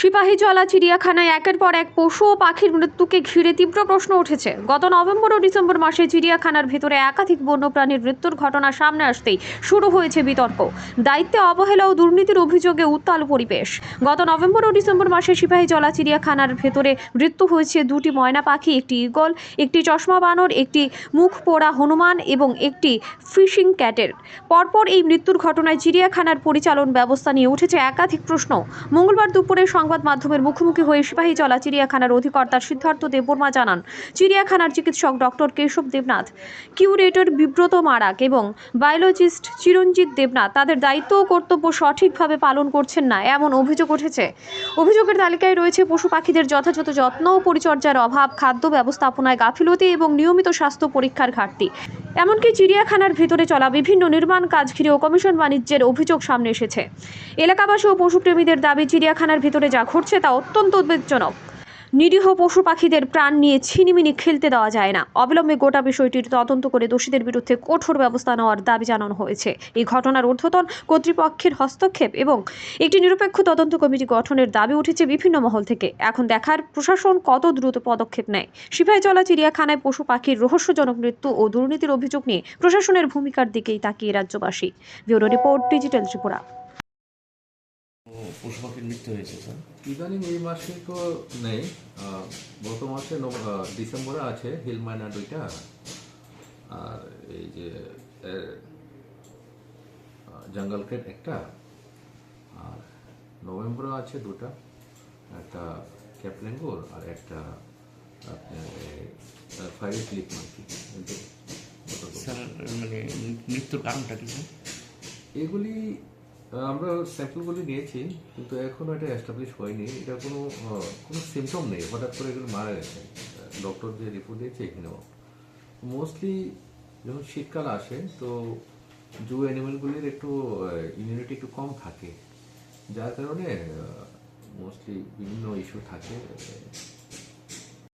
সিপাহীজলা চিড়িয়াখানায় একের পর এক পশু ও পাখির মৃত্যুকে ঘিরে তীব্র প্রশ্ন উঠেছে। গত নভেম্বর ও ডিসেম্বর মাসে চিড়িয়াখানার ভেতরে একাধিক বন্যপ্রাণীর মৃত্যুর ঘটনা সামনে আসতেই শুরু হয়েছে বিতর্ক। দায়িত্বে অবহেলা ও দুর্নীতির অভিযোগে উত্তাল পরিবেশ। গত নভেম্বর ও ডিসেম্বর মাসে সিপাহীজলা চিড়িয়াখানার ভেতরে মৃত্যু হয়েছে দুটি ময়না পাখি, একটি ঈগল, একটি চশমা বানর, একটি মুখ পোড়া হনুমান এবং একটি ফিশিং ক্যাটের। পরপর এই মৃত্যুর ঘটনায় চিড়িয়াখানার পরিচালন ব্যবস্থা নিয়ে উঠেছে একাধিক প্রশ্ন। মঙ্গলবার দুপুরে সংবাদ মাধ্যমের মুখোমুখি হয়ে সিপাহী চলা চিড়িয়াখানার অধিকর্তা সিদ্ধার্থ দেববর্মা জানান, চিড়িয়াখানার চিকিৎসক ডক্টর কেশব দেবনাথ, কিউরেটর বিব্রত মারাক এবং বায়োলজিস্ট চিরঞ্জিত দেবনাথ তাদের দায়িত্ব ও কর্তব্য সঠিকভাবে পালন করছেন না এমন অভিযোগ উঠেছে। অভিযোগের তালিকায় রয়েছে পশু পাখিদের যথাযথ যত্ন ও পরিচর্যার অভাব, খাদ্য ব্যবস্থাপনায় গাফিলতি এবং নিয়মিত স্বাস্থ্য পরীক্ষার ঘাটতি। এমনকি চিড়িয়াখানার ভেতরে চলা বিভিন্ন নির্মাণ কাজ ঘিরেও কমিশন বাণিজ্যের অভিযোগ সামনে এসেছে। এলাকাবাসী ও পশুপ্রেমীদের দাবি, চিড়িয়াখানার ভেতরে যা ঘটছে তা অত্যন্ত উদ্বেগজনক। নিরীহ পশু পাখিদের প্রাণ নিয়ে ছিনিমিনি খেলতে দেওয়া যায় না। অবিলম্বে গোটা বিষয়টির তদন্ত করে দোষীদের বিরুদ্ধে কঠোর ব্যবস্থা নেওয়ার দাবি জানানো হয়েছে। এই ঘটনার ঊর্ধ্বতন কর্তৃপক্ষের হস্তক্ষেপ এবং একটি নিরপেক্ষ তদন্ত কমিটি গঠনের দাবি উঠেছে বিভিন্ন মহল থেকে। এখন দেখার প্রশাসন কত দ্রুত পদক্ষেপ নেয়। সিপাহীজলা চিড়িয়াখানায় পশু পাখির রহস্যজনক মৃত্যু ও দুর্নীতির অভিযোগ নিয়ে প্রশাসনের ভূমিকার দিকেই তাকিয়ে রাজ্যবাসী। Bureau report, digital Tripura. পশু পাখির মৃত্যু হয়েছে স্যার। ইদানিং এই মাসে তো নেই। গত মাসে ডিসেম্বরে আছে হিল মাইনা দুইটা। আর এই যে জঙ্গল ক্রেট একটা। আর নভেম্বরে আছে দুটা। একটা ক্যাপলেঙ্গুর আর একটা আপনার ফায়ার ক্লিপ মার্কি স্যার মানে মৃত্যুর কারণটা কি স্যার? এগুলি আমরা স্যাম্পলগুলি নিয়েছি, কিন্তু এখনও এটা এস্টাবলিশ হয়নি। এটা কোনো কোনো সিমটম নেই। হঠাৎ করে এগুলো মারা গেছে। ডক্টর যে রিপোর্ট দিয়েছে এখানেও মোস্টলি যখন শীতকাল আসে, তো জু অ্যানিমেলগুলির একটু ইমিউনিটি একটু কম থাকে। যার কারণে মোস্টলি বিভিন্ন ইস্যু থাকে।